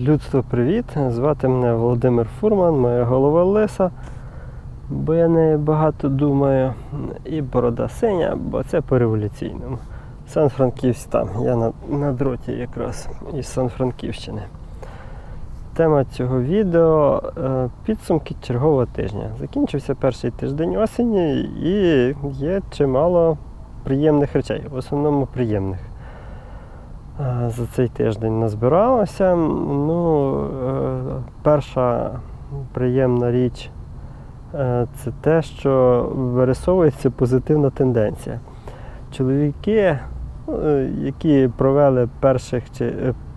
Людство, привіт! Звати мене Володимир Фурман, моя голова лиса, бо я не багато думаю. І борода синя, бо це по революційному. Сан-Франківськ там. Я на, на дроті якраз із Сан-Франківщини. Тема цього відео е, підсумки чергового тижня. Закінчився перший тиждень осені і є чимало приємних речей, в основному приємних. Е, За цей тиждень назбиралося. Ну, е, перша приємна річ е, це те, що вирисовується позитивна тенденція. Чоловіки, які провели перших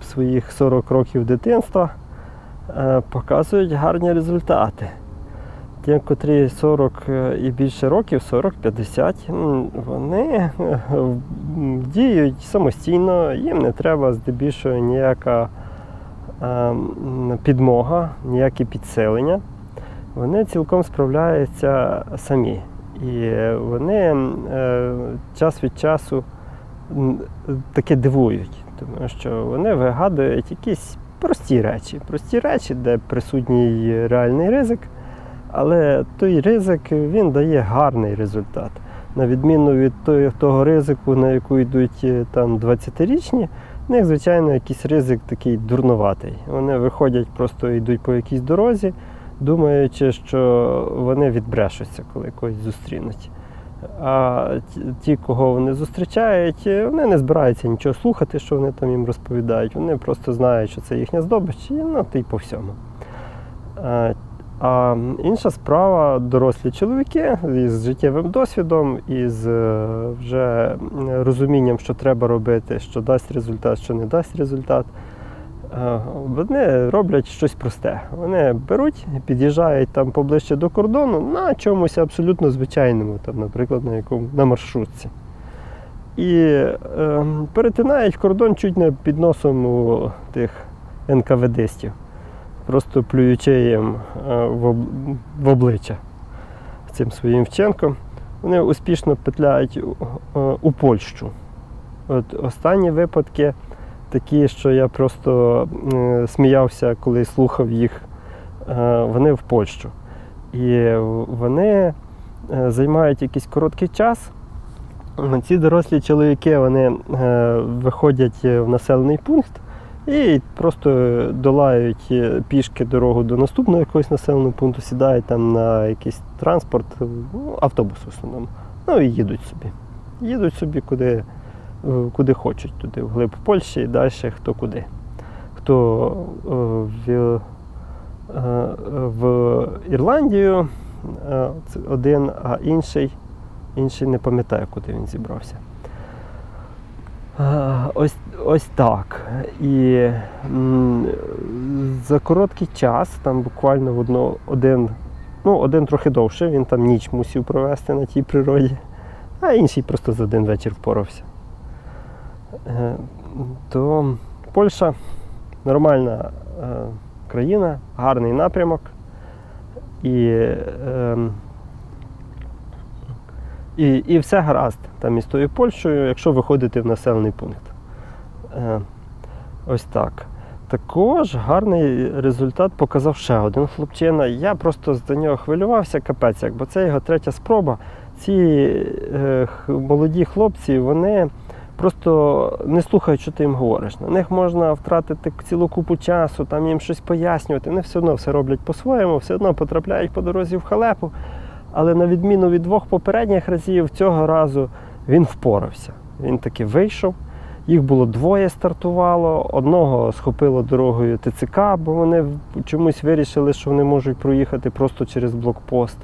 своїх 40 років дитинства, показують гарні результати. Ті, котрі 40 і більше років, 40-50, вони е, діють самостійно, їм не треба здебільшого ніяка е, підмога, ніякі підсилення. Вони цілком справляються самі. І вони е, час від часу таке дивують, тому що вони вигадують якісь прості речі, прості речі, де присутній реальний ризик. Але той ризик він дає гарний результат. На відміну від того, ризику, на яку йдуть е, там 20-річні, в них, звичайно, якийсь ризик такий дурнуватий. Вони виходять, просто йдуть по якійсь дорозі, думаючи, що вони відбрешуться, коли когось зустрінуть. А ті- ті, кого вони зустрічають, е, вони не збираються нічого слухати, що вони там їм розповідають. Вони просто знають, що це їхня здобич, і ну, ти й по всьому. А, інша справа дорослі чоловіки із життєвим досвідом, із е, вже розумінням, що треба робити, що дасть результат, що не дасть результат. Е, Вони роблять щось просте. Вони беруть, під'їжджають там поближче до кордону на чомусь абсолютно звичайному, там, наприклад, на якому на маршрутці. І е, перетинають кордон чуть не під носом у тих НКВДстів просто плюючи їм е, в, обличчя цим своїм вчинком. Вони успішно петляють у, е, Польщу. От останні випадки такі, що я просто сміявся, коли слухав їх, е, вони в Польщу. І вони займають якийсь короткий час. Ці дорослі чоловіки вони виходять в населений пункт і просто долають е, пішки дорогу до наступного якогось населеного пункту, сідають там на якийсь транспорт, ну, автобус в основному. Ну і їдуть собі. Їдуть собі куди, е, куди хочуть, туди, вглиб Польщі і далі хто куди. Хто е, в, е, в Ірландію е, один, а інший, інший не пам'ятаю, куди він зібрався. Ось, ось так. І за короткий час, там буквально в одно, один, ну, один трохи довше, він там ніч мусив провести на тій природі, а інший просто за один вечір впорався. Е, То Польща нормальна е, країна, гарний напрямок. І, ем, і, і все гаразд там із тою Польщею, якщо виходити в населений пункт. Е, ось так. Також гарний результат показав ще один хлопчина. Я просто за нього хвилювався, капець, як, бо це його третя спроба. Ці е, молоді хлопці, вони просто не слухають, що ти їм говориш. На них можна втратити цілу купу часу, там їм щось пояснювати. Вони все одно все роблять по-своєму, все одно потрапляють по дорозі в халепу. Але на відміну від двох попередніх разів, цього разу він впорався. Він таки вийшов. Їх було двоє стартувало, одного схопило дорогою ТЦК, бо вони чомусь вирішили, що вони можуть проїхати просто через блокпост.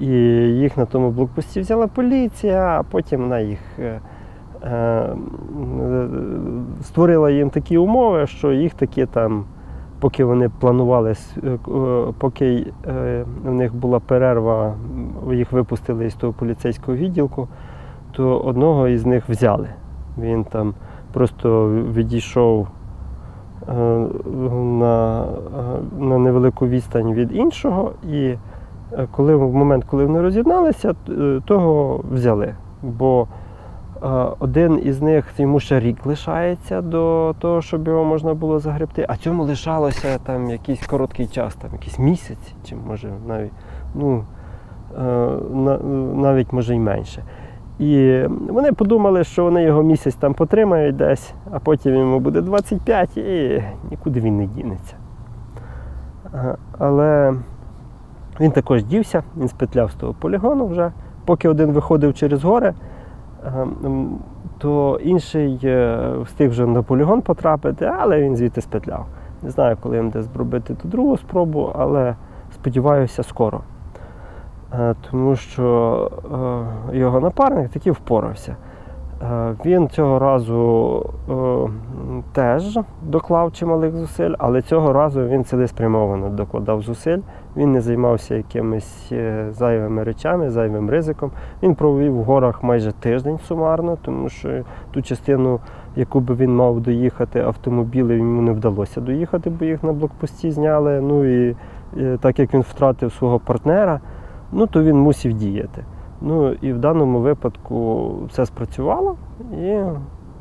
І їх на тому блокпості взяла поліція, а потім вона їх е, е, створила їм такі умови, що їх таки там, поки вони планували, е, е, поки е, в них була перерва, їх випустили із того поліцейського відділку, то одного із них взяли. Він там просто відійшов на, на невелику відстань від іншого, і коли в момент, коли вони роз'єдналися, того взяли. Бо Один із них йому ще рік лишається до того, щоб його можна було загребти, а цьому лишалося там якийсь короткий час, там якийсь місяць, чи може навіть, ну, е, навіть може й менше. І вони подумали, що вони його місяць там потримають десь, а потім йому буде 25 і нікуди він не дінеться. Але він також дівся, він спетляв з того полігону вже. Поки один виходив через гори, то інший е, встиг вже на полігон потрапити, але він звідти спетляв. Не знаю, коли їм десь зробити ту другу спробу, але сподіваюся, скоро. Е, Тому що е, його напарник таки впорався. Е, Він цього разу е, теж доклав чималих зусиль, але цього разу він цілеспрямовано докладав зусиль. Він не займався якимись е, зайвими речами, зайвим ризиком. Він провів в горах майже тиждень сумарно, тому що ту частину, яку би він мав доїхати автомобілем, йому не вдалося доїхати, бо їх на блокпості зняли. Ну і так як він втратив свого партнера, ну то він мусив діяти. Ну і в даному випадку все спрацювало, і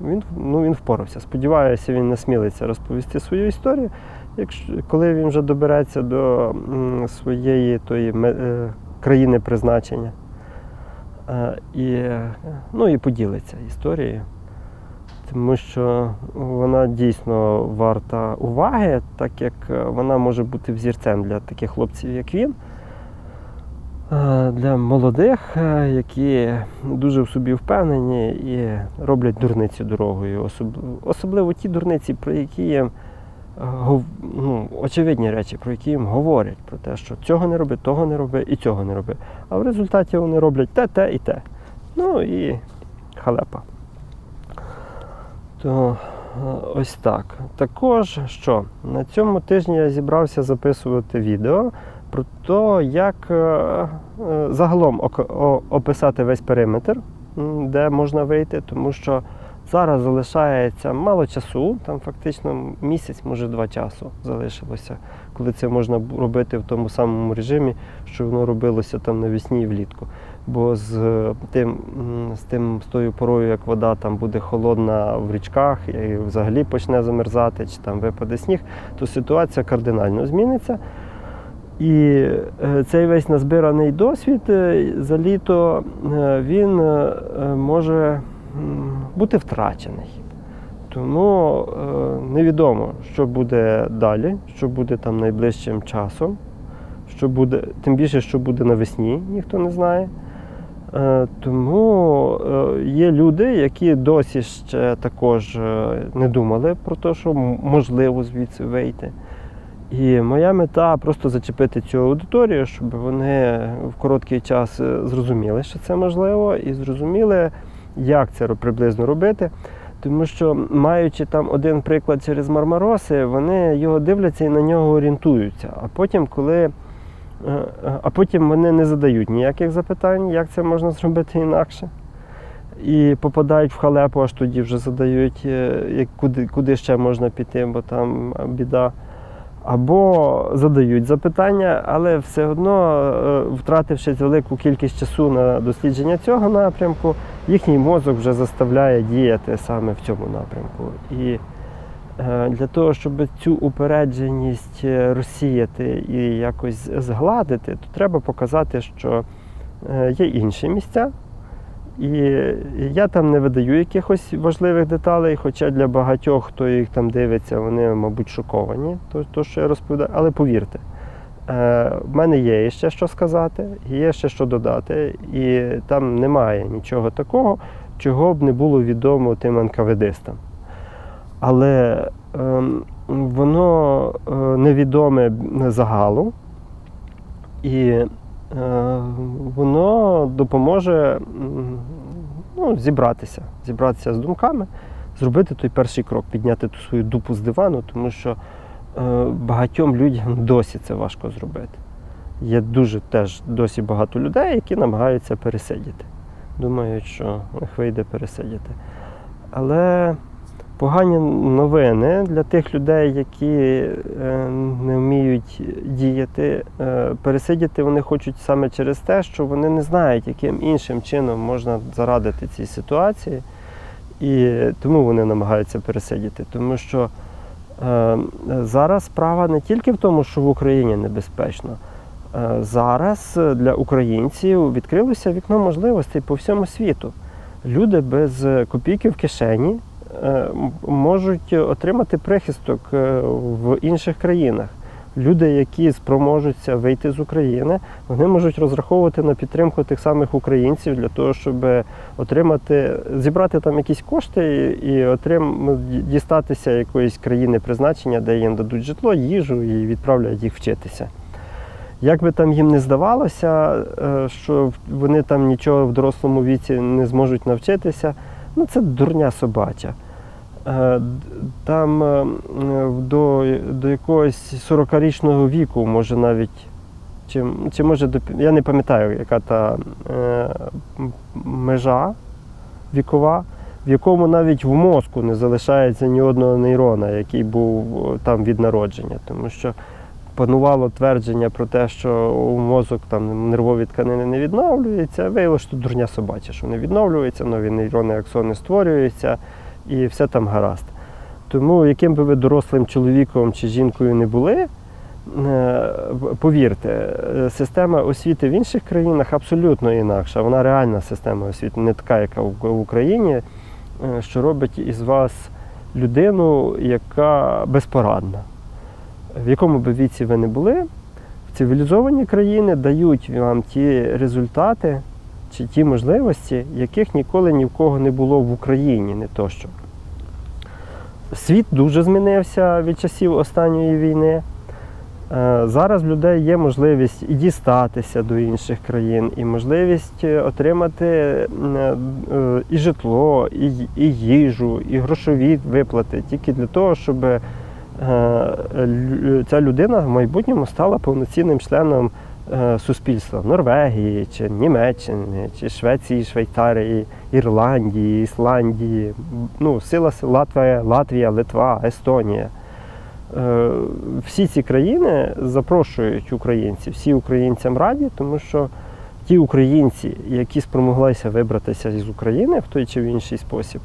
він, ну, він впорався. Сподіваюся, він насмілиться розповісти свою історію. Якщо, коли він вже добереться до своєї тої е, країни призначення. Е, і, ну, і поділиться історією. Тому що вона дійсно варта уваги, так як вона може бути взірцем для таких хлопців, як він. Е, Для молодих, е, які дуже в собі впевнені і роблять дурниці дорогою. Особливо ті дурниці, про які їм е, ну, очевидні речі, про які їм говорять, про те, що цього не роби, того не роби і цього не роби. А в результаті вони роблять те, те і те. Ну і халепа. То ось так. Також що на цьому тижні я зібрався записувати відео про те, як е, е, загалом описати весь периметр, де можна вийти, тому що зараз залишається мало часу, там фактично місяць, може два часу залишилося, коли це можна робити в тому самому режимі, що воно робилося там навесні і влітку. Бо з е, тим, з тим з тою порою, як вода там буде холодна в річках і взагалі почне замерзати, чи там випаде сніг, то ситуація кардинально зміниться. І е, цей весь назбираний досвід е, за літо е, він може бути втрачений. Тому невідомо, що буде далі, що буде там найближчим часом, що буде, тим більше, що буде навесні, ніхто не знає. Тому є люди, які досі ще також не думали про те, що можливо звідси вийти. І моя мета просто зачепити цю аудиторію, щоб вони в короткий час е, зрозуміли, що це можливо, і зрозуміли, як це приблизно робити. Тому що, маючи там один приклад через Мармароси, вони його дивляться і на нього орієнтуються. А потім, коли е, е, а потім вони не задають ніяких запитань, як це можна зробити інакше. І попадають в халепу, аж тоді вже задають, куди, куди ще можна піти, бо там біда. Або задають запитання, але все одно, е, втративши велику кількість часу на дослідження цього напрямку, їхній мозок вже заставляє діяти саме в цьому напрямку. І е, для того, щоб цю упередженість е, розсіяти і якось згладити, то треба показати, що є інші місця. І я там не видаю якихось важливих деталей, хоча для багатьох, хто їх там дивиться, вони, мабуть, шоковані, то, то що я розповідаю. Але повірте, е, в мене є ще що сказати, є ще що додати, і там немає нічого такого, чого б не було відомо тим НКВДистам. Але ем, воно е, невідоме загалу, і воно допоможе ну, зібратися, зібратися з думками, зробити той перший крок, підняти ту свою дупу з дивану, тому що е, багатьом людям досі це важко зробити. Є дуже теж досі багато людей, які намагаються пересидіти. Думають, що них вийде пересидіти. Але Погані новини для тих людей, які е, не вміють діяти. Е, Пересидіти вони хочуть саме через те, що вони не знають, яким іншим чином можна зарадити цій ситуації. І тому вони намагаються пересидіти. Тому що е, зараз справа не тільки в тому, що в Україні небезпечно. Зараз для українців відкрилося вікно можливостей по всьому світу. Люди без копійки в кишені можуть отримати прихисток е, в інших країнах. Люди, які спроможуться вийти з України, вони можуть розраховувати на підтримку тих самих українців для того, щоб отримати, зібрати там якісь кошти і, і отрим, дістатися якоїсь країни призначення, де їм дадуть житло, їжу і відправлять їх вчитися. Як би там їм не здавалося, е, що вони там нічого в дорослому віці не зможуть навчитися, ну це дурня собача. Е, Там е, до, до якогось 40-річного віку, може навіть, чи, чи може до, я не пам'ятаю, яка та е, межа вікова, в якому навіть в мозку не залишається ні одного нейрона, який був там від народження. Тому що панувало твердження про те, що у мозок там нервові тканини не відновлюються. Виявилося, що дурня собача, що не відновлюються, нові нейрони аксони створюються і все там гаразд. Тому, яким би ви дорослим чоловіком чи жінкою не були, е, повірте, система освіти в інших країнах абсолютно інакша. Вона реальна система освіти, не така, яка в в Україні, е, що робить із вас людину, яка безпорадна. В якому би віці ви не були, в цивілізовані країни дають вам ті результати чи ті можливості, яких ніколи ні в кого не було в Україні, не то що. Світ дуже змінився від часів останньої війни. Е, Зараз в людей є можливість і дістатися до інших країн, і можливість е, отримати е, і житло, і, і їжу, і грошові виплати тільки для того, щоб ця людина в майбутньому стала повноцінним членом суспільства Норвегії, чи Німеччини, чи Швеції, Швейцарії, Ірландії, Ісландії, ну, сила Латвія, Латвія, Литва, Естонія. Е, Всі ці країни запрошують українців, всі українцям раді, тому що ті українці, які спромоглися вибратися з України в той чи в інший спосіб,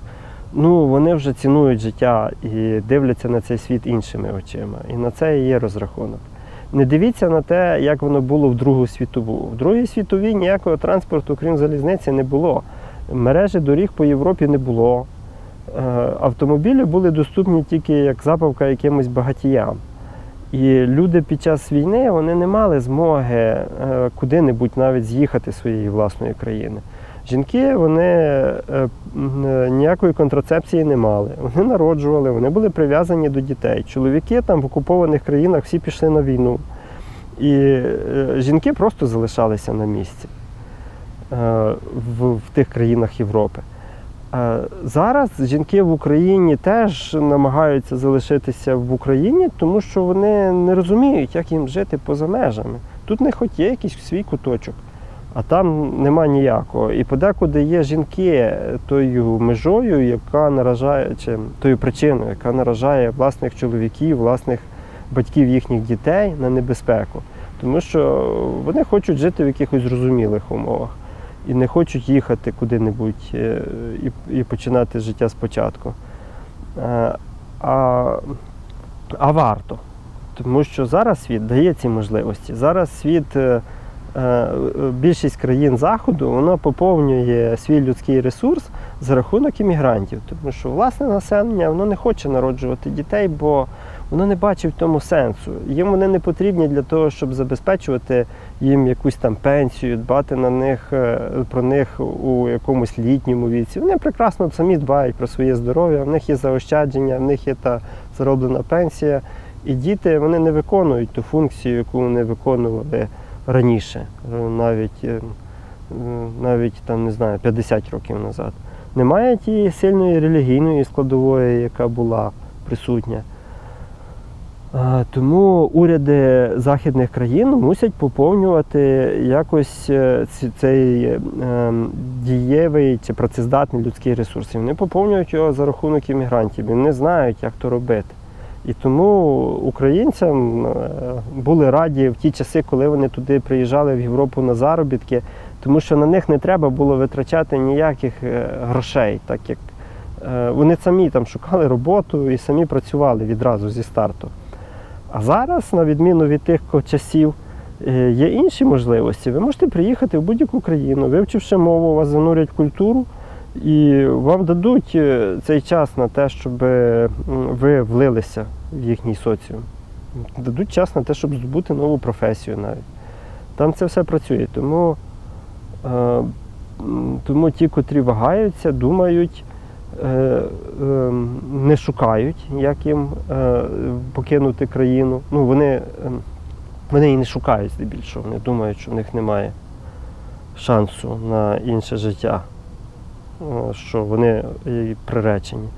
ну вони вже цінують життя і дивляться на цей світ іншими очима. І на це і є розрахунок. Не дивіться на те, як воно було в Другу світову. В Другій світовій ніякого транспорту, крім залізниці, не було. Мережі доріг по Європі не було. Е, Автомобілі були доступні тільки як забавка якимось багатіям. І люди під час війни вони не мали змоги е, куди-небудь навіть з'їхати з своєї власної країни. Жінки вони е, е, ніякої контрацепції не мали. Вони народжували, вони були прив'язані до дітей. Чоловіки там в окупованих країнах всі пішли на війну. І е, жінки просто залишалися на місці в, тих країнах Європи. Зараз жінки в Україні теж намагаються залишитися в Україні, тому що вони не розуміють, як їм жити поза межами. Тут не хоч є якийсь свій куточок, а там нема ніякого. І подекуди є жінки тою межою, яка наражає, чи тою причиною, яка наражає власних чоловіків, власних батьків їхніх дітей на небезпеку. Тому що вони хочуть жити в якихось зрозумілих умовах і не хочуть їхати куди-небудь е, і, і починати життя спочатку. Е, А, а варто. Тому що зараз світ дає ці можливості. Зараз світ, е, е, більшість країн Заходу, воно поповнює свій людський ресурс за рахунок іммігрантів. Тому що власне населення воно не хоче народжувати дітей, бо воно не бачить в тому сенсу. Їм вони не потрібні для того, щоб забезпечувати їм якусь там пенсію, дбати на них, е, про них у якомусь літньому віці. Вони прекрасно самі дбають про своє здоров'я, в них є заощадження, в них є та зароблена пенсія. І діти вони не виконують ту функцію, яку вони виконували раніше, е, навіть, е, навіть там, не знаю, 50 років назад. Немає тієї сильної релігійної складової, яка була присутня. Тому уряди західних країн мусять поповнювати якось е, цей ем, дієвий чи працездатний людський ресурс. Вони поповнюють його за рахунок іммігрантів. Вони знають, як то робити. І тому українцям е, були раді в ті часи, коли вони туди приїжджали в Європу на заробітки, тому що на них не треба було витрачати ніяких е, грошей, так як е, вони самі там шукали роботу і самі працювали відразу зі старту. А зараз, на відміну від тих часів, є інші можливості. Ви можете приїхати в будь-яку країну, вивчивши мову, вас занурять в культуру, і вам дадуть е, цей час на те, щоб ви влилися в їхній соціум. Дадуть час на те, щоб здобути нову професію навіть. Там це все працює. Тому, е, тому ті, котрі вагаються, думають, е, е, не шукають, як їм е, покинути країну. Ну, вони, е, вони і не шукають здебільшого, вони думають, що в них немає шансу на інше життя, що вони приречені.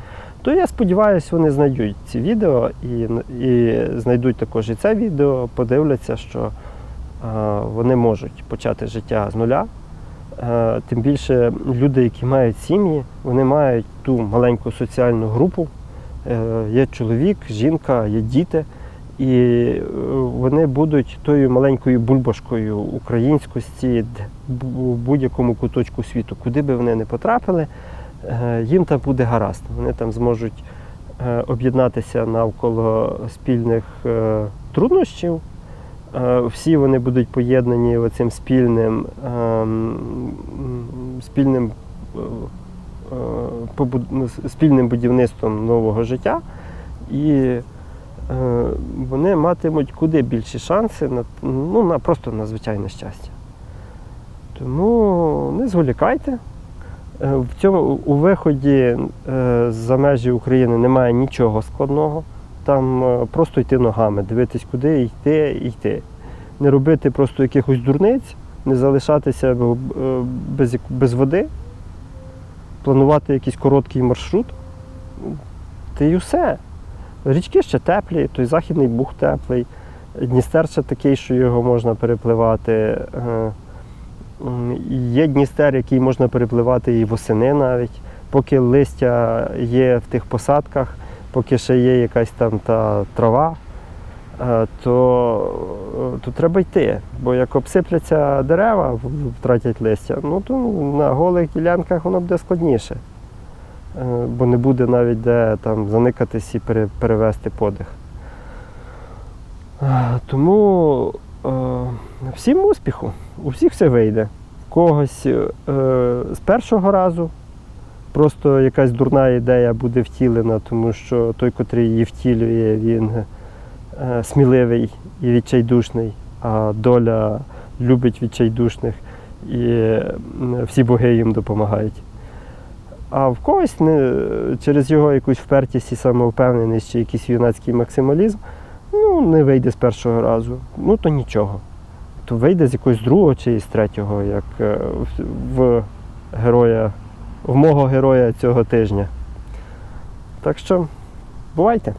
То я сподіваюся, вони знайдуть ці відео і, і знайдуть також і це відео, подивляться, що е, вони можуть почати життя з нуля. Е, Тим більше люди, які мають сім'ї, вони мають ту маленьку соціальну групу. Е, Є чоловік, жінка, є діти, і е, вони будуть тою маленькою бульбашкою українськості в будь-якому куточку світу, куди би вони не потрапили, е, їм там буде гаразд. Вони там зможуть е, об'єднатися навколо спільних труднощів. Всі вони будуть поєднані оцим спільним, ем, спільним, спільним будівництвом нового життя, і вони матимуть куди більші шанси на, ну, на просто на звичайне щастя. Тому не зволікайте. Е, В цьому у виході е, за межі України немає нічого складного. Там е, просто йти ногами, дивитись, куди йти і йти. Не робити просто якихось дурниць, не залишатися е, без, без води, планувати якийсь короткий маршрут. Та й усе. Річки ще теплі, той західний бух теплий, Дністер ще такий, що його можна перепливати. Е, Є Дністер, який можна перепливати і восени навіть, поки листя є в тих посадках, поки ще є якась там та трава, е, то, то треба йти. Бо як обсипляться дерева, втратять листя, ну то на голих ділянках воно буде складніше. Е, Бо не буде навіть де там заникатись і перевести подих. Е, Тому е, всім успіху, у всіх все вийде. Когось з першого разу просто якась дурна ідея буде втілена, тому що той, котрий її втілює, він сміливий і відчайдушний, а доля любить відчайдушних і всі боги їм допомагають. А в когось не, через його якусь впертість і самовпевненість чи якийсь юнацький максималізм, ну, не вийде з першого разу. Ну то нічого. То вийде з якогось другого чи з третього, як е, в- героя, в мого героя цього тижня. Так що, бувайте!